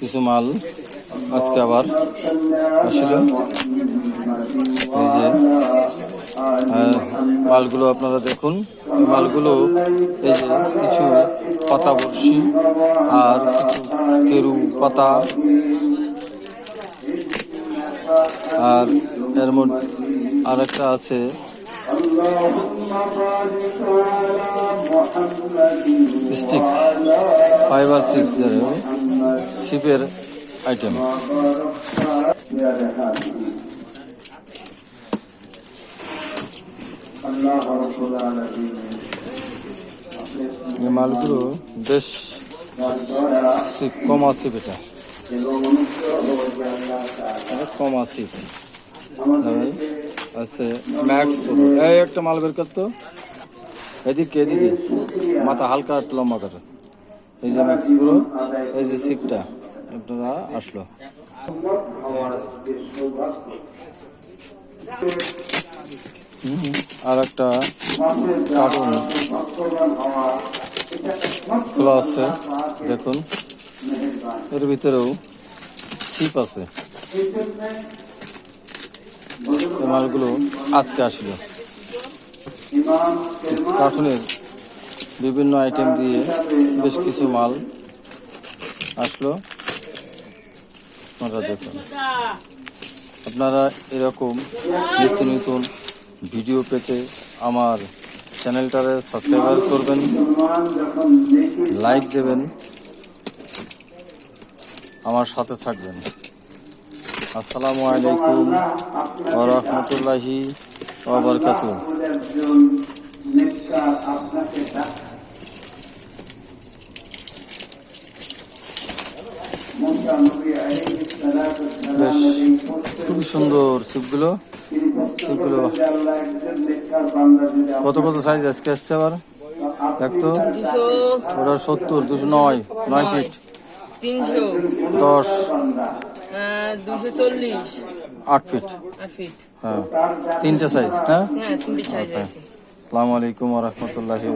কিছু মাল আজকে আবার আসিল। এই যে মালগুলো আপনারা দেখুন। মালগুলো এই যে কিছু পাতা বর্ষি আর কেরু পাতা। আর এর মধ্যে আর একটা আছে স্টিক ফাইবার স্টিক শিপের আইটেম এই মালগুলো বেশ কম আছে এটা। এটা কম আছে। আছে ম্যাক্স এই একটা মাল বের করতো এদিকে এদিকে মাথা হালকা লম্বা করে এই যে ম্যাক্স পুরো এই যে সিপটা আপনারা আসলো। আর একটা কার্টুন খোলা আছে, দেখুন। এর ভিতরেও সিপ আছে। মালগুলো আজকে আসলো। কার্টুনের বিভিন্ন আইটেম দিয়ে বেশ কিছু মাল আসলো। আপনারা দেখুন। আপনারা এরকম নিত্য নতুন ভিডিও পেতে আমার চ্যানেলটারে সাবস্ক্রাইবার করবেন লাইক দেবেন, আমার সাথে থাকবেন। আসসালামু আলাইকুম ওয়া রাহমাতুল্লাহি ওয়া বারাকাতুহু বেশ খুবই সুন্দর সিপগুলো। সিপগুলো। কত কত সাইজ আজকে আসছে আবার? দেখতো ওটা সত্তর দুশো নয় নয় ফিট তিনশো। দশ। দুশো চল্লিশ। আট ফিট। হ্যাঁ তিনটে সাইজ হ্যাঁ তিনটে সাইজ আছে। আসসালামু আলাইকুম রহমতুল্লাহি